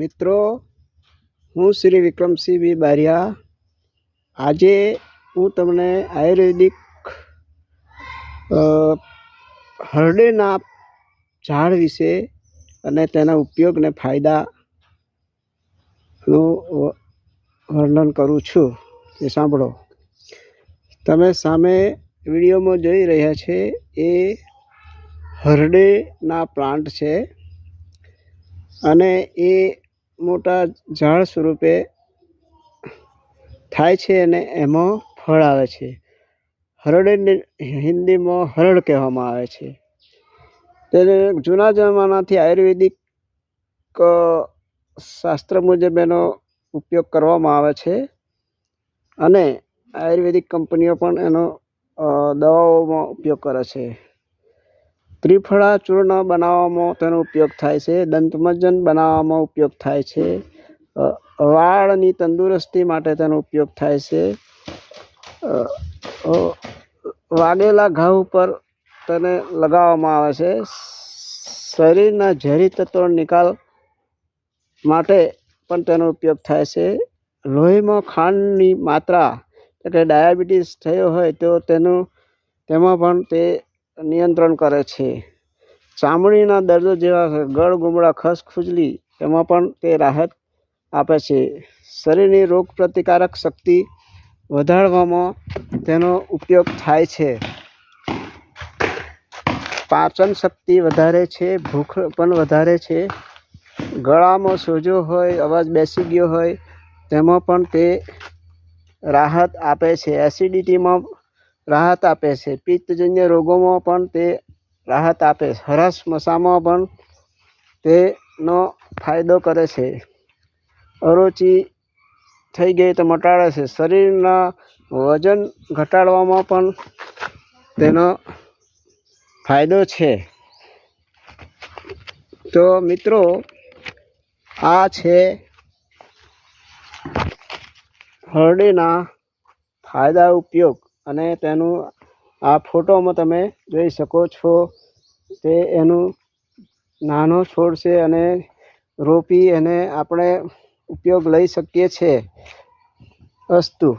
મિત્રો, હું શ્રી વિક્રમસિંહ બી બારિયા. આજે હું તમને આયુર્વેદિક હરડેના ઝાડ વિશે અને તેના ઉપયોગ ને ફાયદાનું વર્ણન કરું છું. એ સાંભળો. તમે સામે વિડીયોમાં જોઈ રહ્યા છે, એ હરડેના પ્લાન્ટ છે અને એ મોટા ઝાડ સ્વરૂપે થાય છે અને એમાં ફળ આવે છે. હરડને હિન્દીમાં હરડ કહેવામાં આવે છે. તેને જૂના જમાનાથી આયુર્વેદિક શાસ્ત્ર મુજબ એનો ઉપયોગ કરવામાં આવે છે અને આયુર્વેદિક કંપનીઓ પણ એનો દવાઓમાં ઉપયોગ કરે છે. ત્રિફળા ચૂર્ણ બનાવવામાં તેનો ઉપયોગ થાય છે દંતમજન બનાવવામાં ઉપયોગ થાય છે વાળની તંદુરસ્તી માટે તેનો ઉપયોગ થાય છે વાગેલા ઘા ઉપર તેને લગાવવામાં આવે છે. શરીરના ઝેરી તત્વો નિકાલ માટે પણ તેનો ઉપયોગ થાય છે. લોહીમાં ખાંડની માત્રા એટલે ડાયાબિટીસ થયો હોય તો તેનું, તેમાં પણ તે નિયંત્રણ કરે છે. ચામડીના દર્દો જેવા ગળ ગુમડા, ખસ ખુજલી, એમાં પણ તે રાહત આપે છે. શરીરની રોગ પ્રતિકારક શક્તિ વધારવામાં તેનો ઉપયોગ થાય છે. પાચન શક્તિ વધારે છે, ભૂખ પણ વધારે છે. ગળામાં સોજો હોય, અવાજ બેસી ગયો હોય, તેમાં પણ તે રાહત આપે છે. એસિડિટીમાં રાહત આપે છે. પિત્તજન્ય રોગોમાં પણ તે રાહત આપે છે. હરસ મસામાં પણ તેનો ફાયદો કરે છે. અરુચિ થઈ ગઈ તો મટાડે છે. શરીરના વજન ઘટાડવામાં પણ તેનો ફાયદો છે. તો મિત્રો, આ છે હરડીના ફાયદા ઉપયોગ. અને તેનું આ ફોટોમાં તમે જોઈ શકો છો તે એનું નાનો છોડ છે અને રોપી એને આપણે ઉપયોગ લઈ શકીએ છીએ અસ્તુ.